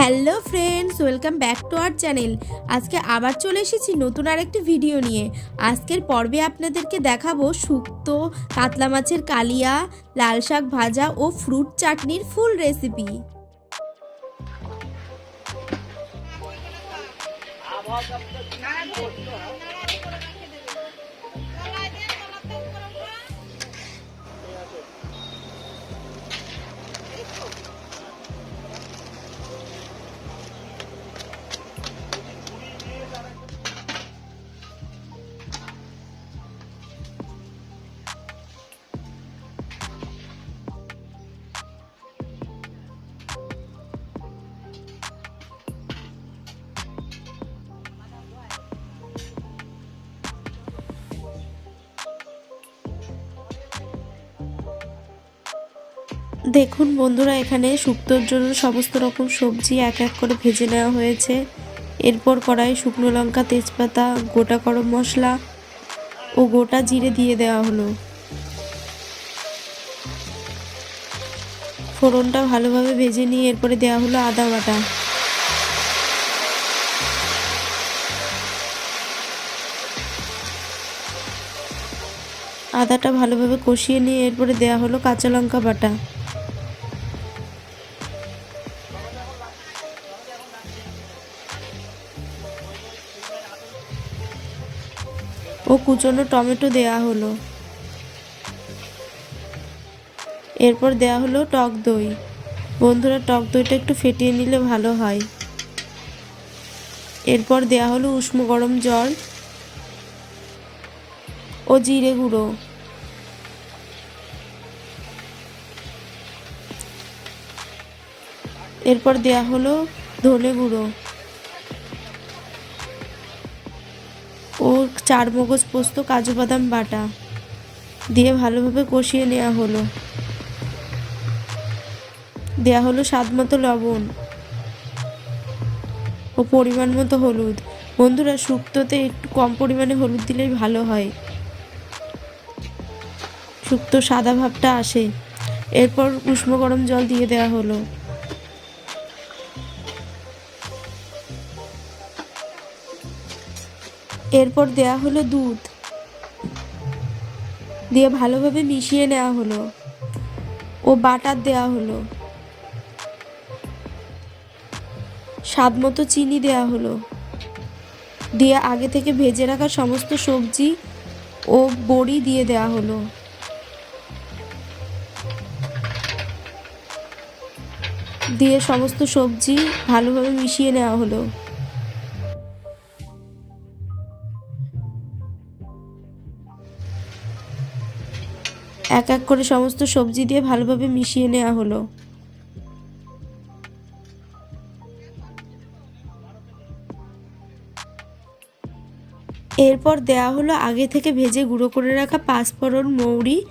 Hello friends, welcome back to our channel. আজকে আবার চলে এসেছি নতুন আরেকটি ভিডিও নিয়ে। আজকের পর্বে আপনাদেরকে দেখাবো শুক্তো, কাতলা মাছের কালিয়া, লাল শাক ভাজা ও ফ্রুট চাটনির ফুল রেসিপি। দেখুন বন্ধুরা, এখানে শুক্তোর জন্য সমস্ত রকম সবজি এক এক করে ভেজে নেওয়া হয়েছে। এরপর কড়াই শুকনো লঙ্কা, তেজপাতা, গোটা গরম মশলা ও গোটা জিরে দিয়ে দেওয়া হলো। ফোড়নটা ভালোভাবে ভেজে নিয়ে এরপরে দেওয়া হলো আদা বাটা। আদাটা ভালোভাবে কষিয়ে নিয়ে এরপরে দেওয়া হলো কাঁচা লঙ্কা বাটা। ও কুচনো টমেটো দেয়া হলো। এরপর দেয়া হলো টক দই। বন্ধুরা, টক দইটা একটু ফেটিয়ে নিলে ভালো হয়। এরপর দেয়া হলো উষ্ণ গরম জল ও জিরে গুঁড়ো। এরপর দেয়া হলো ধনে গুঁড়ো। চার মগজ পোস্ত, কাজু বাদাম বাটা দিয়ে ভালোভাবে কষিয়ে নেওয়া হলো। দেয়া হলো স্বাদ মতো লবণ ও পরিমাণ মতো হলুদ। বন্ধুরা, শুক্তোতে একটু কম পরিমাণে হলুদ দিলেই ভালো হয়। শুক্তো সাদা ভাবটা আসে। এরপর উষ্ণ গরম জল দিয়ে দেওয়া হলো। এরপর দেয়া হলো দুধ। দিয়ে ভালোভাবে মিশিয়ে নেওয়া হলো। ও বাটার দেওয়া হলো। স্বাদ মতো চিনি দেওয়া হলো। দিয়ে আগে থেকে ভেজে রাখা সমস্ত সবজি ও বড়ি দিয়ে দেওয়া হলো। দিয়ে সমস্ত সবজি ভালোভাবে মিশিয়ে নেওয়া হলো। এক এক করে সমস্ত সবজি দিয়ে ভালোভাবে মিশিয়ে নেওয়া হলো। এরপর দেয়া হলো আগে থেকে ভেজে গুঁড়ো করে রাখা পাঁচফোড়ন মৌরি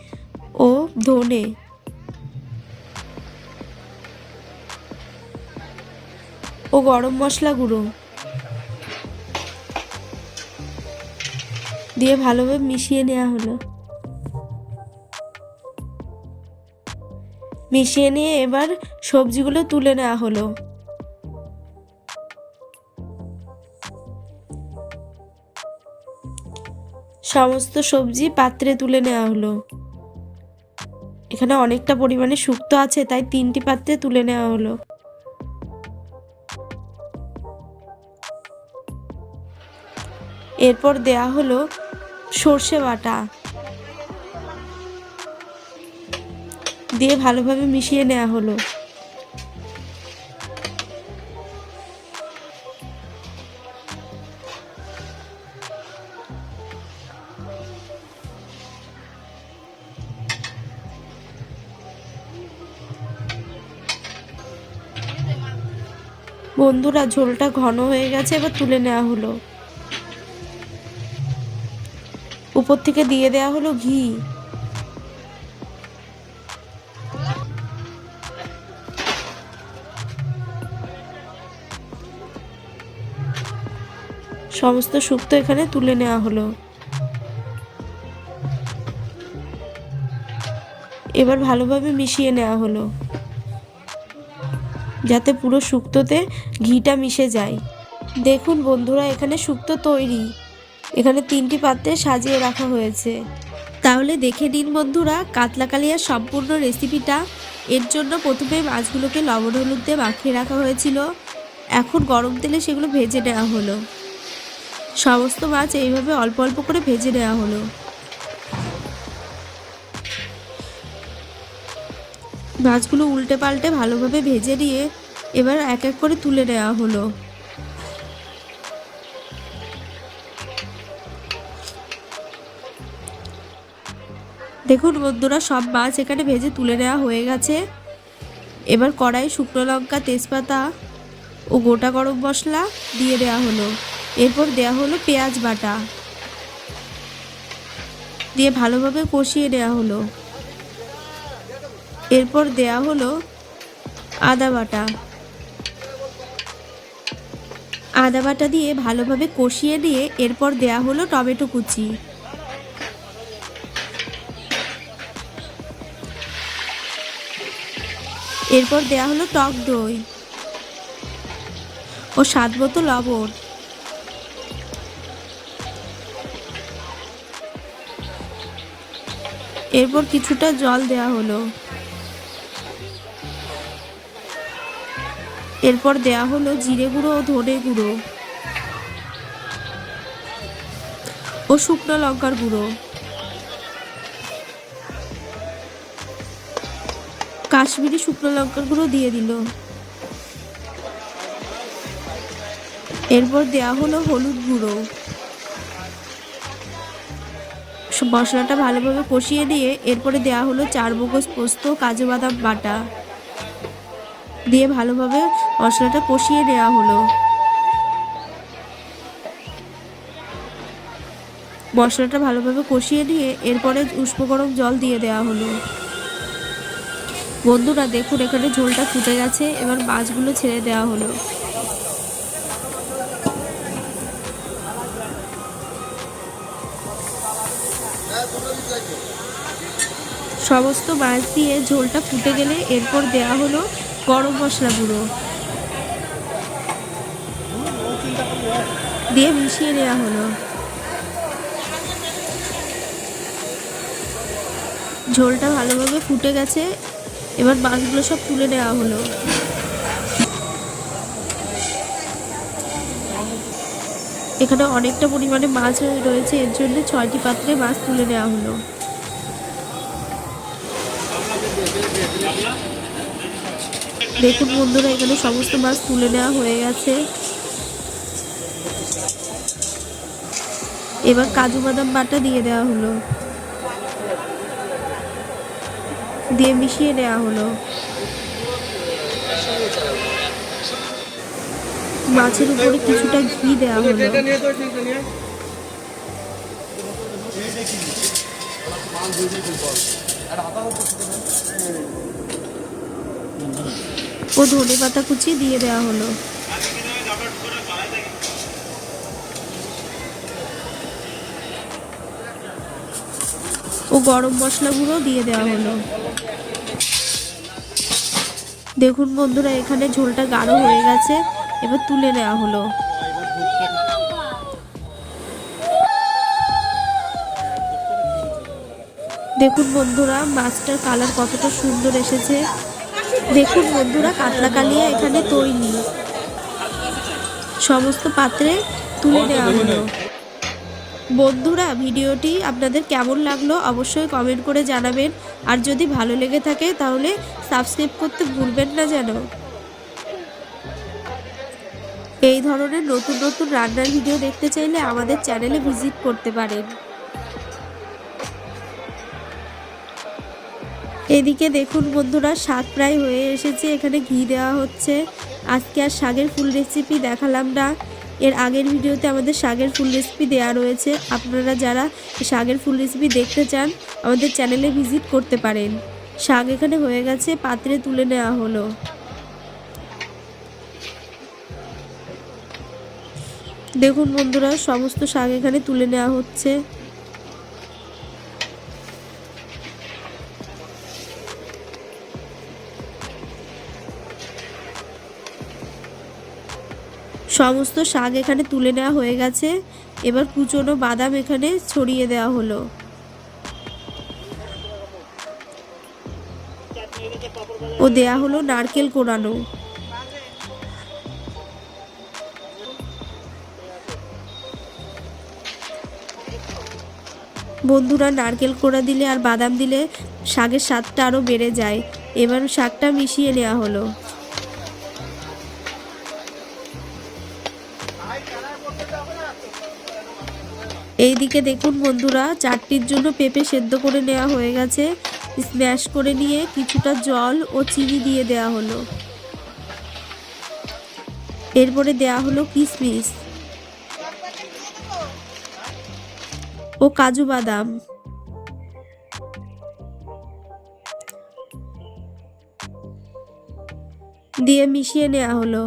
ও ধনে। ও গরম মশলা গুঁড়ো। দিয়ে ভালোভাবে মিশিয়ে নেওয়া হলো। মিশিয়ে নিয়ে এবার সবজিগুলো তুলে নেওয়া হলো। সমস্ত সবজি পাত্রে তুলে নেওয়া হলো। এখানে অনেকটা পরিমাণে শুক্তো আছে, তাই তিনটি পাত্রে তুলে নেওয়া হলো। এরপর দেয়া হলো সর্ষে বাটা। দিয়ে ভালোভাবে মিশিয়ে নেওয়া হলো। বন্ধুরা, ঝোলটা ঘন হয়ে গেছে, এবার তুলে নেওয়া হলো। উপর থেকে দিয়ে দেওয়া হলো ঘি। সমস্ত শুক্তো এখানে তুলে নেওয়া হলো। এবার ভালোভাবে মিশিয়ে নেওয়া হলো। যাতে পুরো শুক্তোতে ঘিটা মিশে যায়। দেখুন বন্ধুরা, এখানে শুক্তো তৈরি। এখানে তিনটি পাত্রে সাজিয়ে রাখা হয়েছে। তাহলে দেখে নিন বন্ধুরা কাতলা কালিয়ার সম্পূর্ণ রেসিপিটা। এর জন্য প্রথমে মাছগুলোকে লবণ হলুদ দিয়ে মাখিয়ে রাখা হয়েছিল। এখন গরম তেলে সেগুলো ভেজে নেওয়া হলো। সমস্ত মাছ এইভাবে অল্প অল্প করে ভেজে নেওয়া হলো। মাছগুলো উল্টে পাল্টে ভালোভাবে ভেজে নিয়ে এবার এক এক করে তুলে নেওয়া হলো। দেখুন বন্ধুরা, সব মাছ এখানে ভেজে তুলে নেওয়া হয়ে গেছে। এবার কড়াই শুকনো লঙ্কা, তেজপাতা ও গোটা গরম মশলা দিয়ে দেওয়া হলো। এরপর দেওয়া হলো পেঁয়াজ বাটা। দিয়ে ভালোভাবে কষিয়ে নেওয়া হলো। এরপর দেয়া হলো আদা বাটা। আদা বাটা দিয়ে ভালোভাবে কষিয়ে দিয়ে এরপর দেয়া হলো টমেটো কুচি। এরপর দেয়া হলো টক দই ও স্বাদ মতো লবণ। এরপর কিছুটা জল দেয়া হলো। এরপর দেয়া হলো জিরে গুঁড়ো ও ধনে গুঁড়ো ও শুকনো লঙ্কার গুঁড়ো। কাশ্মীরি শুকনো লঙ্কার গুঁড়ো দিয়ে দিল। এরপর দেয়া হলো হলুদ গুঁড়ো। মশলাটা ভালোভাবে কষিয়ে দিয়ে এরপরে দেয়া হলো চার মগজ পোস্ত, কাজু বাদাম বাটা। দিয়ে ভালোভাবে মশলাটা কষিয়ে নেওয়া হলো। মশলাটা ভালোভাবে কষিয়ে নিয়ে এরপরে উষ্ণ গরম জল দিয়ে দেওয়া হলো। বন্ধুরা, দেখুন এখানে ঝোলটা ফুটে গেছে, এবার মাছগুলো ছেড়ে দেওয়া হলো। সমস্ত মাছ দিয়ে ঝোলটা ফুটে গেলে এরপর দেওয়া হলো গরম মশলা গুঁড়ো। দিয়ে মিশিয়ে নেওয়া হলো। ঝোলটা ভালোভাবে ফুটে গেছে, এবার মাছগুলো সব তুলে নেওয়া হলো। এখানে অনেকটা পরিমাণে মাছ রয়েছে, এর জন্য ছয়টি পাত্রে মাছ তুলে নেওয়া হলো। দেখুন বন্ধুরা, এখানে সমস্ত মাছ তুলে নেওয়া হয়ে গেছে। এবার কাজু বাদাম বাটা দিয়ে দেওয়া হলো। দিয়ে মিশিয়ে নেওয়া হলো। মাছের উপরে কিছুটা ঘি দেওয়া হলো। ও ধনে পাতা কুচি দিয়ে দেওয়া হলো। ও গরম মশলা গুঁড়ো দিয়ে দেওয়া হলো। দেখুন বন্ধুরা, এখানে ঝোলটা গাঢ় হয়ে গেছে, এবার তুলে নেওয়া হলো। দেখুন বন্ধুরা, মাছটার কালার কতটা সুন্দর এসেছে। দেখুন বন্ধুরা কাতলা কালিয়া এখানে তৈরি। সমস্ত পাত্রে তুলে দেওয়া হলো। বন্ধুরা ভিডিওটি আপনাদের কেমন লাগল অবশ্যই কমেন্ট করে জানাবেন। আর যদি ভালো লেগে থাকে তাহলে সাবস্ক্রাইব করতে ভুলবেন না যেন। এই ধরনের নতুন নতুন রান্নার ভিডিও দেখতে চাইলে আমাদের চ্যানেলে ভিজিট করতে পারেন। এদিকে দেখুন বন্ধুরা, শাক প্রায় হয়ে এসেছে, এখানে ঘি দেওয়া হচ্ছে। আজকে আর শাকের ফুল রেসিপি দেখালাম না। এর আগের ভিডিওতে আমাদের শাকের ফুল রেসিপি দেওয়া রয়েছে। আপনারা যারা শাকের ফুল রেসিপি দেখতে চান, আমাদের চ্যানেলে ভিজিট করতে পারেন। শাক এখানে হয়ে গেছে, পাত্রে তুলে নেওয়া হলো। দেখুন বন্ধুরা, সমস্ত শাক এখানে তুলে নেওয়া হচ্ছে। সমস্ত শাক এখানে তুলে নেওয়া হয়ে গেছে। এবার কুচনো বাদাম এখানে ছড়িয়ে দেওয়া হলো। ও দেয়া হলো নারকেল কোরানো। বন্ধুরা, নারকেল কোড়া দিলে আর বাদাম দিলে শাকের স্বাদটা আরও বেড়ে যায়। এবার শাকটা মিশিয়ে নেওয়া হলো। এইদিকে দেখুন বন্ধুরা, চাটনির জন্য পেঁপে সেদ্ধ করে নেওয়া হয়ে গেছে। স্ম্যাশ করে নিয়ে কিছুটা জল ও চিনি দিয়ে দেওয়া হলো। এরপরে দেওয়া হলো কিশমিশ ও কাজু বাদাম। দিয়ে মিশিয়ে নেওয়া হলো।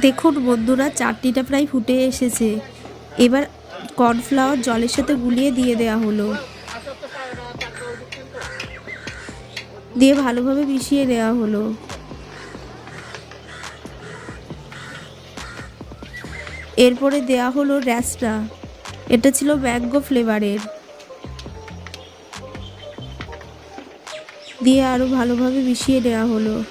দেখুন বন্ধুরা, চাটনিটা প্রায় ফুটে এসেছে। এবার কর্নফ্লাওয়ার জলের সাথে গুলিয়ে দিয়ে দেওয়া হলো। দিয়ে ভালোভাবে মিশিয়ে নেওয়া হলো। এরপরে দেয়া হলো র্যাসটা এটা ছিল ম্যাঙ্গো ফ্লেভারের। দিয়ে আরও ভালোভাবে মিশিয়ে নেওয়া হলো।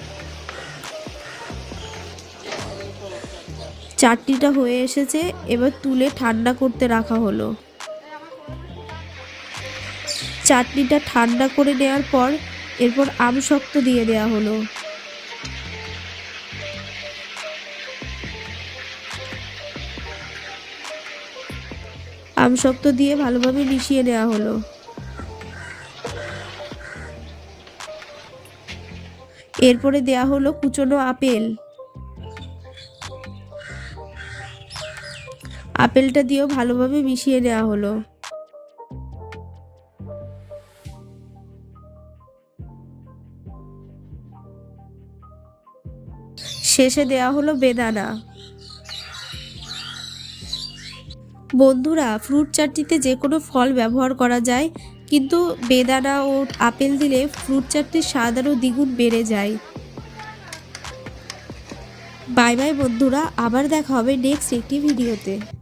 চাটনিটা হয়ে এসেছে, এবার তুলে ঠান্ডা করতে রাখা হলো। চাটনিটা ঠান্ডা করে নেওয়ার পর এরপর আম শক্ত দিয়ে দেওয়া হলো। আম শক্ত দিয়ে ভালোভাবে মিশিয়ে নেওয়া হলো। এরপরে দেয়া হলো কুচনো আপেল। আপেলটা দিয়েও ভালোভাবে মিশিয়ে নেওয়া হলো। শেষে দেয়া হলো বেদানা। বন্ধুরা, ফ্রুট চাটনিতে যে কোনো ফল ব্যবহার করা যায়, কিন্তু বেদানা ও আপেল দিলে ফ্রুট চাটনির স্বাদ আরও দ্বিগুণ বেড়ে যায়। বাই বাই বন্ধুরা, আবার দেখা হবে নেক্সট একটি ভিডিওতে।